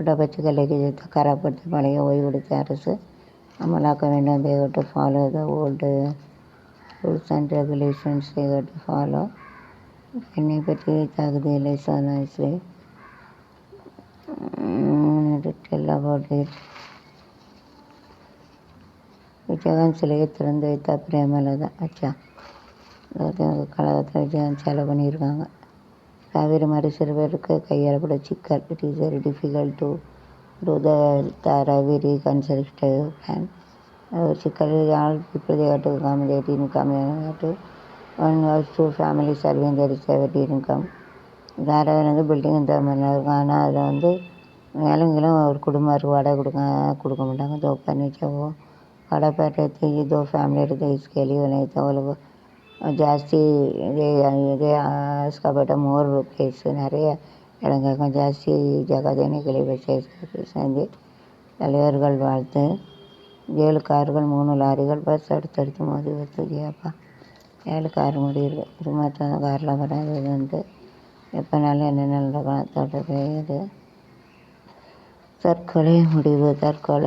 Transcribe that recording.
பச்சை பச்சைக்கல்லைக்கு கராப்படுத்தி பழைய ஓய்வெடுத்த அரசு அமலாக்க வேண்டும். They have follow the old rules and regulations they regulations follow என்னை பற்றி தகுதி இல்லை Sonashree tell about it Vijayakanth சிலையை திறந்து வைத்தா பிரேமலதா. அச்சா அதாவது கழகத்தில் விஜயகாந்த் செலவு பண்ணியிருக்காங்க. However, Marie-Servais Caillard chick it is difficult to do the Tara very conservative and uh, chickens all people they have to accommodate income they have to one or two families are when there is a very income தாரா வந்து building இந்த மாதிரிலாம் இருக்கும் ஆனால் அதில் வந்து மேலங்களும் ஒரு குடும்பம் இருக்கும் வாடகை கொடுக்க கொடுக்க மாட்டாங்க தோ பண்ணிச்சவோ வாடகை பேட்டை தோ ஃபேமிலி எடுத்து இஸ்கேலி விளையாட்டு அவ்வளோ ஜாஸ்தி ಇದೆ ಇದೆ ಇಸ್ಕೊಬೇಡ மோர் ಪ್ಲೇಸ್ நிறைய இடங்கள் இருக்கும் ஜாஸ்தி ஜகதேனிகளை சேர்ந்து தலைவர்கள் வாழ்த்து ஏழு கார்கள் மூணு லாரிகள் பஸ் அடுத்தடுத்து மோதி வருது அப்பா ஏழு கார் முடியுது இது காரில் வராது இது வந்து எப்போனாலும் என்னென்ன நடக்கணும் தோட்டத்தில் இது தற்கொலை முடிவு தற்கொலை